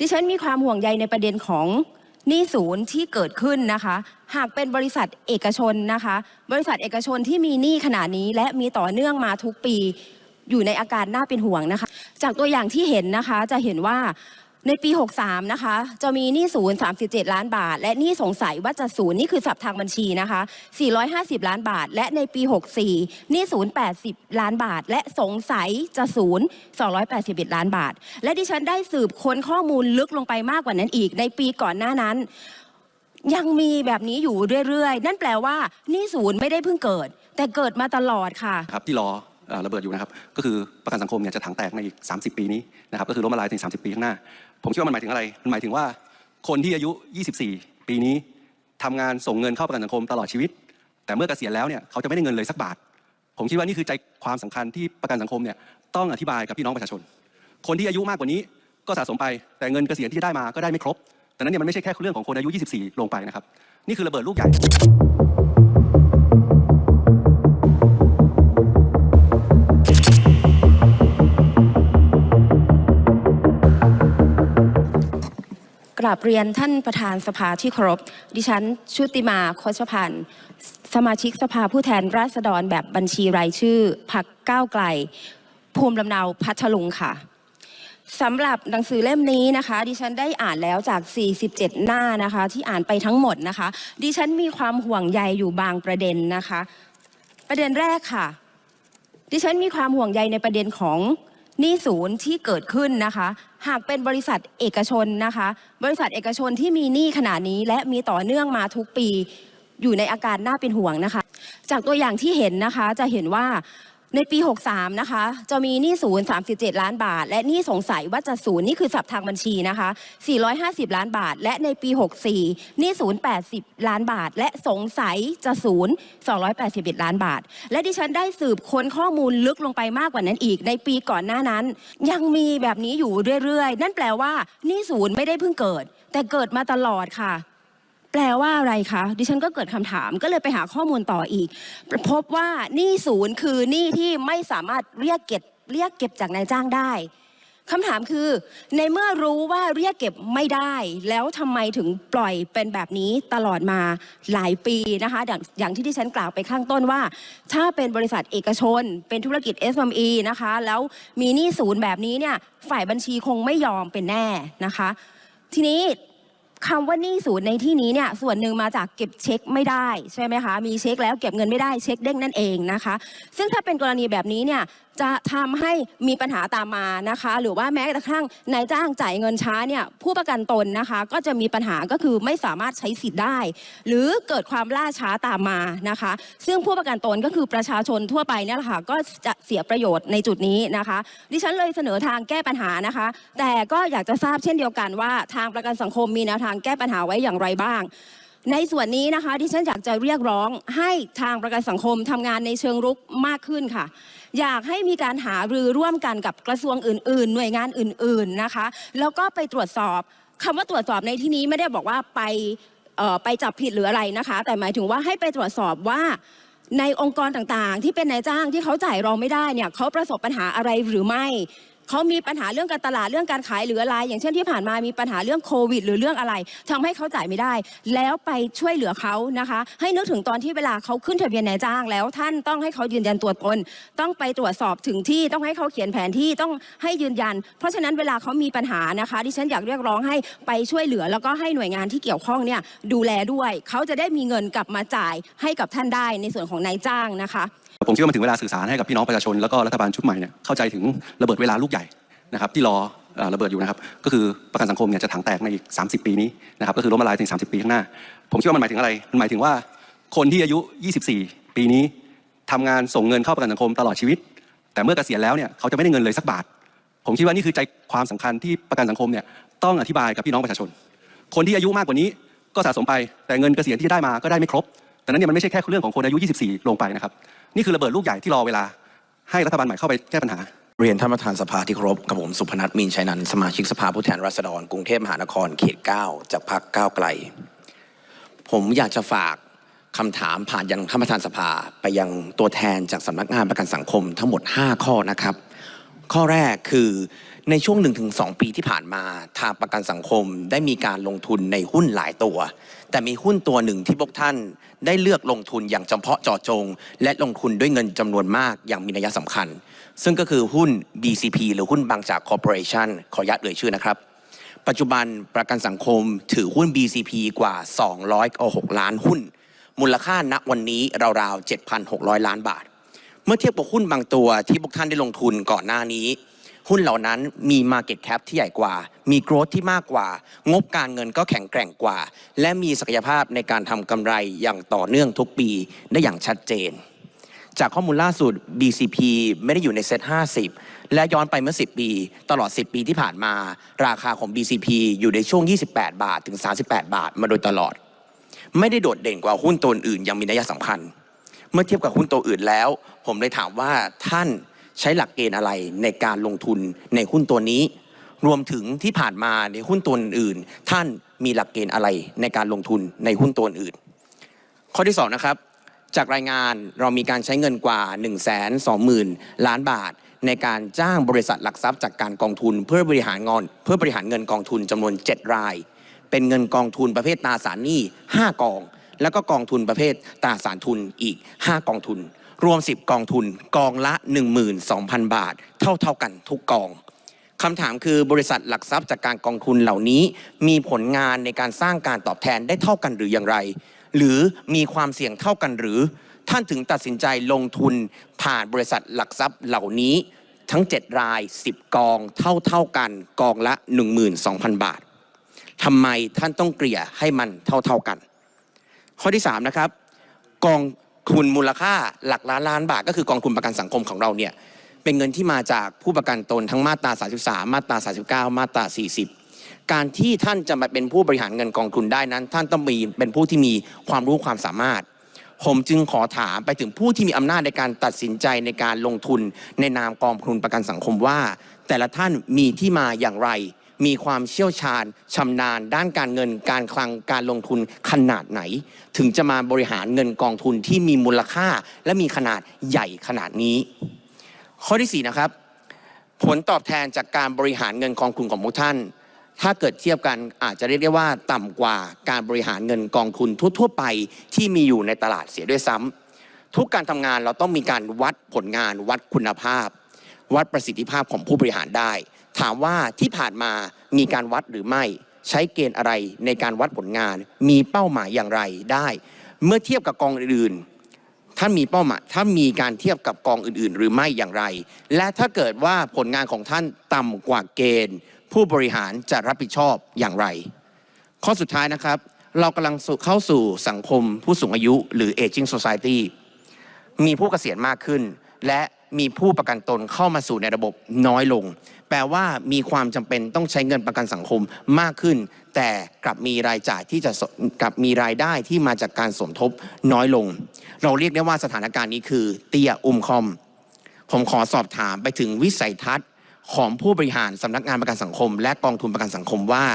ดิฉันมีความห่วงใยในประเด็นของหนี้ศูนย์ที่เกิดขึ้นนะคะ หากเป็นบริษัทเอกชนนะคะ บริษัทเอกชนที่มีหนี้ขนาดนี้ และมีต่อเนื่องมาทุกปีอยู่ในอาการน่าเป็นห่วงนะคะ จากตัวอย่างที่เห็นนะคะจะเห็นว่า ในปี 63 นะคะ จะมีหนี้ศูนย์ 37 ล้านบาท และหนี้สงสัยว่าจะศูนย์นี่คือสับทางบัญชีนะคะ 450 ล้านบาท และในปี 64 หนี้ศูนย์ 80 ล้านบาท และสงสัยจะศูนย์ 281 ล้านบาท และดิฉันได้สืบค้นข้อมูลลึกลงไปมากกว่านั้นอีก ในปีก่อนหน้านั้น ยังมีแบบนี้อยู่เรื่อยๆ นั่นแปลว่าหนี้ศูนย์ไม่ได้เพิ่งเกิด แต่เกิดมาตลอดค่ะ ครับที่รอเอ่อระเบิดอยู่นะครับ ก็คือประกันสังคมเนี่ยจะถังแตกในอีก 30 ปีนี้นะครับ ก็คือล้มละลายใน30 ปีข้างหน้า ผมคิดว่ามันหมายถึงอะไร มันหมายถึงว่าคนที่อายุ 24 ปีนี้ทำงานส่งเงินเข้าประกันสังคมตลอดชีวิต แต่เมื่อเกษียณแล้วเนี่ยเขาจะไม่ได้เงินเลยสักบาท ผมคิดว่านี่คือใจความสำคัญที่ประกันสังคมเนี่ยต้องอธิบายกับพี่น้องประชาชน คนที่อายุมากกว่านี้ก็สะสมไป แต่เงินเกษียณที่ได้มาก็ได้ไม่ครบ แต่นั้นเนี่ยมันไม่ใช่แค่เรื่องของคนอายุ 24 ลงไปนะครับ นี่คือระเบิดลูกใหญ่ ราบเรียนท่านประธานสภาที่เคารพ ดิฉันชุติมาโคชพันธ์ สมาชิกสภาผู้แทนราษฎรแบบบัญชีรายชื่อพักก้าวไกล ภูมิลำเนาพัทลุงค่ะสำหรับหนังสือเล่มนี้นะคะ ดิฉันได้อ่านแล้วจาก 47 หน้านะคะ ที่อ่านไปทั้งหมดนะคะ ดิฉันมีความห่วงใยอยู่บางประเด็นนะคะ ประเด็นแรกค่ะ ดิฉันมีความห่วงใยในประเด็นของ หนี้ศูนย์ที่เกิดขึ้นนะคะ หากเป็นบริษัทเอกชนนะคะ บริษัทเอกชนที่มีหนี้ขนาดนี้ และมีต่อเนื่องมาทุกปี อยู่ในอาการน่าเป็นห่วงนะคะ จากตัวอย่างที่เห็นนะคะจะเห็นว่า ในปี 63 นะคะ จะมีหนี้ศูนย์37 ล้านบาท และหนี้สงสัยว่าจะศูนย์นี่คือสับทางบัญชีนะคะ 450 ล้านบาท และในปี 64 หนี้ศูนย์80 ล้านบาท และสงสัยจะศูนย์281 ล้านบาท และดิฉันได้สืบค้นข้อมูลลึกลงไปมากกว่านั้นอีก ในปีก่อนหน้านั้น ยังมีแบบนี้อยู่เรื่อยๆ นั่นแปลว่าหนี้ศูนย์ไม่ได้เพิ่งเกิด แต่เกิดมาตลอดค่ะ ลว่าอะไรคะดิฉันก็เกิดคำถามก็เลยไปหาข้อมูลต่ออีก พบว่าหนี้ศูนย์คือหนี้ที่ไม่สามารถเรียกเก็บเรียกเก็บจากนายจ้างได้คำถามคือ ในเมื่อรู้ว่าเรียกเก็บไม่ได้ แล้วทำไมถึงปล่อยเป็นแบบนี้ตลอดมาหลายปีนะคะอย่างอย่างที่ดิฉันกล่าวไปข้างต้นว่า ถ้าเป็นบริษัทเอกชน เป็นธุรกิจ SME นะคะ แล้วมีหนี้ศูนย์แบบนี้เนี่ยฝ่ายบัญชีคงไม่ยอมเป็นแน่นะคะ ทีนี้ คำว่าหนี้ศูนย์ในที่นี้เนี่ยส่วนหนึ่งมาจากเก็บเช็คไม่ได้ใช่ไหมคะมีเช็คแล้วเก็บเงินไม่ได้เช็คเด้งนั่นเองนะคะ ซึ่งถ้าเป็นกรณีแบบนี้เนี่ย จะทำให้มีปัญหาตามมานะคะ หรือว่าแม้กระทั่งนายจ้างจ่ายเงินช้าเนี่ยผู้ประกันตนนะคะก็จะมีปัญหาก็คือไม่สามารถใช้สิทธิ์ได้ หรือเกิดความล่าช้าตามมานะคะ ซึ่งผู้ประกันตนก็คือประชาชนทั่วไปเนี่ยแหละค่ะก็จะเสียประโยชน์ในจุดนี้นะคะ ดิฉันเลยเสนอทางแก้ปัญหานะคะ แต่ก็อยากจะทราบเช่นเดียวกันว่าทางประกันสังคมมีแนวทางแก้ปัญหาไว้อย่างไรบ้าง ในส่วนนี้นะคะที่ฉันอยากจะเรียกร้องให้ทางประกันสังคมทำงานในเชิงรุกมากขึ้นค่ะ อยากให้มีการหารือร่วมกันกับกระทรวงอื่น ๆ หน่วยงานอื่น ๆนะคะ แล้วก็ไปตรวจสอบคำว่าตรวจสอบในที่นี้ไม่ได้บอกว่าไปไปจับผิดหรืออะไรนะคะ แต่หมายถึงว่าให้ไปตรวจสอบว่าในองค์กรต่างๆ ที่เป็นนายจ้างที่เขาจ่ายเราไม่ได้เนี่ยเขาประสบปัญหาอะไรหรือไม่ เขามีปัญหาเรื่องการตลาดเรื่องการขายหรืออะไร อย่างเช่นที่ผ่านมามีปัญหาเรื่องโควิด หรือเรื่องอะไรทำให้เขาจ่ายไม่ได้ แล้วไปช่วยเหลือเขานะคะ ให้นึกถึงตอนที่เวลาเขาขึ้นทะเบียนนายจ้าง แล้วท่านต้องให้เขายืนยันตัวตน ต้องไปตรวจสอบถึงที่ต้องให้เขาเขียนแผนที่ต้องให้ยืนยัน เพราะฉะนั้นเวลาเขามีปัญหานะคะ ดิฉันอยากเรียกร้องให้ไปช่วยเหลือ แล้วก็ให้หน่วยงานที่เกี่ยวข้องเนี่ยดูแลด้วย เขาจะได้มีเงินกลับมาจ่ายให้กับท่านได้ในส่วนของนายจ้างนะคะ ผมคิดว่ามันถึงเวลาสื่อสารให้กับพี่น้องประชาชนแล้วก็รัฐบาลชุดใหม่เนี่ยเข้าใจถึงระเบิดเวลาลูกใหญ่นะครับที่รอเอ่อระเบิดอยู่นะครับก็คือประกันสังคมเนี่ยจะถังแตกในอีก 30 ปีนี้นะครับก็คือล้มละลายใน30 ปีข้างหน้า ผมคิดว่ามันหมายถึงอะไรมันหมายถึงว่าคนที่อายุ 24 ปีนี้ทำงานส่งเงินเข้าประกันสังคมตลอดชีวิต แต่เมื่อเกษียณแล้วเนี่ยเขาจะไม่ได้เงินเลยสักบาท ผมคิดว่านี่คือใจความสำคัญที่ประกันสังคมเนี่ยต้องอธิบายกับพี่น้องประชาชน คนที่อายุมากกว่านี้ก็สะสมไปแต่เงินเกษียณที่ได้มาก็ได้ไม่ครบ แต่นั้นเนี่ยมันไม่ใช่แค่เรื่องของคนอายุ 24 ลงไปนะครับ นี่คือระเบิดลูกใหญ่ที่รอเวลา ให้รัฐบาลใหม่เข้าไปแก้ปัญหา เรียนท่านประธานสภาที่เคารพกับผมสุพนัทมีนชัยนันท์สมาชิกสภาผู้แทนราษฎรกรุงเทพมหานครเขต 9 จากพรรคก้าวไกล ผมอยากจะฝากคำถามผ่านยังท่านประธานสภาไปยังตัวแทนจากสำนักงานประกันสังคมทั้งหมด 5 ข้อนะครับ ข้อแรกคือ ในช่วง 1-2 ปีที่ผ่านมาทางประกันสังคมได้มีการลงทุนในหุ้นหลายตัว แต่มีหุ้นตัวหนึ่งที่พวกท่านได้เลือกลงทุนอย่างจำเพาะเจาะจง และลงทุนด้วยเงินจำนวนมากอย่างมีนัยสำคัญ ซึ่งก็คือหุ้น BCP หรือหุ้นบางจากคอร์ปอเรชันขออนุญาตเอ่ยชื่อนะครับ ปัจจุบันประกันสังคมถือหุ้น BCP กว่า 206 ล้านหุ้น มูลค่าณวันนี้ราวๆ7,600 ล้านบาท เมื่อเทียบกับหุ้นบางตัวที่พวกท่านได้ลงทุนก่อนหน้านี้ หุ้นเหล่านั้นมี Market Cap ที่ใหญ่กว่า มี Growth ที่มากกว่า งบการเงินก็แข็งแกร่งกว่า และมีศักยภาพในการทำกำไรอย่างต่อเนื่องทุกปีได้อย่างชัดเจน จากข้อมูลล่าสุด BCP ไม่ได้อยู่ในเซ็ต50 และย้อนไปเมื่อ 10 ปี ตลอด 10 ปีที่ผ่านมา ราคาของ BCP อยู่ในช่วง 28 บาทถึง 38 บาท มาโดยตลอด ไม่ได้โดดเด่นกว่าหุ้นตัวอื่นอย่างมีนัยสำคัญ เมื่อเทียบกับหุ้นตัวอื่นแล้ว ผมเลยถามว่าท่าน ใช้หลักเกณฑ์อะไรในการลงทุนในหุ้นตัวนี้ รวมถึงที่ผ่านมาในหุ้นตัวอื่น ท่านมีหลักเกณฑ์อะไรในการลงทุนในหุ้นตัวอื่น ข้อที่2นะครับจากรายงานเรามีการใช้เงินกว่า 1 2 0 0 0 0 ล้านบาท ในการจ้างบริษัทหลักทรัพย์จากการกองทุน เพื่อบริหารงอนเพื่อบริหารเงินกองทุนจำนวน 7 ราย เป็นเงินกองทุนประเภทตราสารหนี้5กอง แล้วก็กองทุนประเภทตราสารทุนอีก 5 กองทุน รวม 10 กองทุนกองละ 12,000 บาท เท่าเท่ากันทุกกองคำถามคือบริษัทหลักทรัพย์จากการกองทุนเหล่านี้ มีผลงานในการสร้างการตอบแทนได้เท่ากันหรืออย่างไร หรือมีความเสี่ยงเท่ากันหรือ ท่านถึงตัดสินใจลงทุนผ่านบริษัทหลักทรัพย์เหล่านี้ทั้ง 7 ราย 10 กองเท่าเท่ากันกองละ 12,000 บาททำไมท่านต้องเกลี่ยให้มันเท่าเท่ากัน ข้อที่ 3 นะครับ กอง ทุนมูลค่าหลักล้านล้านบาทก็คือกองทุนประกันสังคมของเราเนี่ยเป็นเงินที่มาจากผู้ประกันตนทั้งมาตรา 33 มาตรา 39 มาตรา 40 การที่ท่านจะมาเป็นผู้บริหารเงินกองทุนได้นั้น ท่านต้องมีเป็นผู้ที่มีความรู้ความสามารถ ผมจึงขอถามไปถึงผู้ที่มีอำนาจในการตัดสินใจในการลงทุนในนามกองทุนประกันสังคมว่า แต่ละท่านมีที่มาอย่างไร มีความเชี่ยวชาญชำนาญ ด้านการเงินการคลังการลงทุนขนาดไหน ถึงจะมาบริหารเงินกองทุนที่มีมูลค่า และมีขนาดใหญ่ขนาดนี้ ข้อที่4นะครับผลตอบแทนจากการบริหารเงินกองทุนของพวกท่าน ถ้าเกิดเทียบกันอาจจะเรียกได้ว่าต่ำกว่าการบริหารเงินกองทุนทั่ว ๆ ไปที่มีอยู่ในตลาดเสียด้วยซ้ำทุกการทำงานเราต้องมีการวัดผลงานวัดคุณภาพ วัดประสิทธิภาพของผู้บริหารได้ ถามว่าที่ผ่านมามีการวัดหรือไม่ ใช้เกณฑ์อะไรในการวัดผลงาน มีเป้าหมายอย่างไรได้ เมื่อเทียบกับกองอื่นท่านมีเป้าหมายถ้ามีการเทียบกับกองอื่น ๆ หรือไม่อย่างไร และถ้าเกิดว่าผลงานของท่านต่ำกว่าเกณฑ์ ผู้บริหารจะรับผิดชอบอย่างไร ข้อสุดท้ายนะครับ เรากำลังเข้าสู่สังคมผู้สูงอายุ หรือ aging society มีผู้เกษียณมากขึ้น และมีผู้ประกันตนเข้ามาสู่ในระบบน้อยลง แปลว่ามีความจำเป็นต้องใช้เงินประกันสังคมมากขึ้น แต่กลับมีรายจ่ายที่จะกลับมีรายได้ที่มาจากการสมทบน้อยลง เราเรียกได้ว่าสถานการณ์นี้คือ เตียอุ้มคอม ผมขอสอบถามไปถึงวิสัยทัศน์ของผู้บริหารสำนักงานประกันสังคม และกองทุนประกันสังคมว่า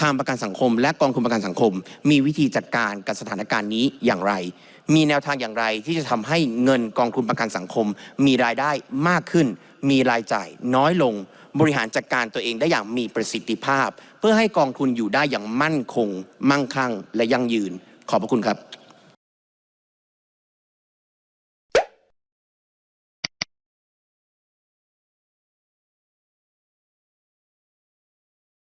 ทางประกันสังคม และกองทุนประกันสังคม มีวิธีจัดการกับสถานการณ์นี้อย่างไร มีแนวทางอย่างไรที่จะทำให้เงินกองทุนประกันสังคม มีรายได้มากขึ้น มีรายจ่ายน้อยลง บริหารจัดการตัวเองได้อย่างมีประสิทธิภาพ เพื่อให้กองทุนอยู่ได้อย่างมั่นคง มั่งคั่ง และยั่งยืน ขอบพระคุณครับ